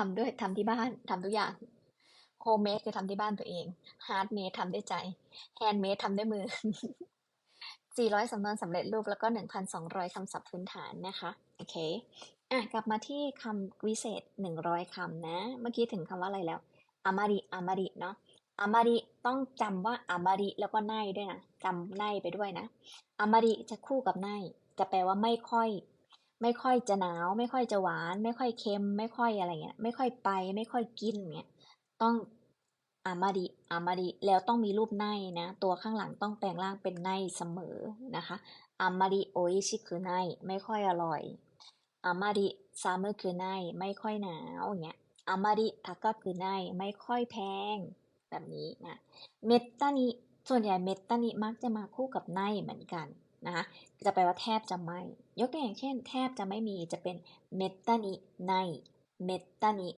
ทำด้วยทำที่บ้านทำทุกอย่างโฮมเมดคือทำที่บ้านตัวเองฮาร์ดเมดทำด้วยใจแฮนด์เมดทำด้วยมือ 400 สำนวนสำเร็จรูปแล้วก็ 1,200 คำศัพท์พื้นฐานนะคะ โอเค อะ กลับมาที่คำวิเศษ 100 คำนะ เมื่อกี้ถึงคำว่าอะไรแล้วอามาริอามาริเนาะอามาริต้องจำว่าอามาริแล้วก็ไนด้วยนะจำไนไปด้วยนะอามาริจะคู่กับไนจะแปลว่าไม่ค่อย ไม่ค่อยจะหนาว ไม่ค่อยจะหวาน ไม่ค่อยเค็ม ไม่ค่อยอะไรเงี้ย ไม่ค่อยไป ไม่ค่อยกินเงี้ยต้องอามาริอามาริแล้วต้องมีรูปไนนะ ตัวข้างหลังต้องแปลงร่างเป็นไนเสมอนะคะอามาริโออิชิคือไนไม่ค่อยอร่อยอามาริซามุคือไนไม่ค่อยหนาวเงี้ยอามาริทากะคือไนไม่ค่อยแพงแบบนี้นะเมตตานิส่วนใหญ่เมตตานิมักจะมาคู่กับไนเหมือนกัน นะคะจะแปลว่าแทบจะไม่ ยกตัวอย่างเช่น แทบจะไม่มีจะเป็นเมตตานิในเมตตานิ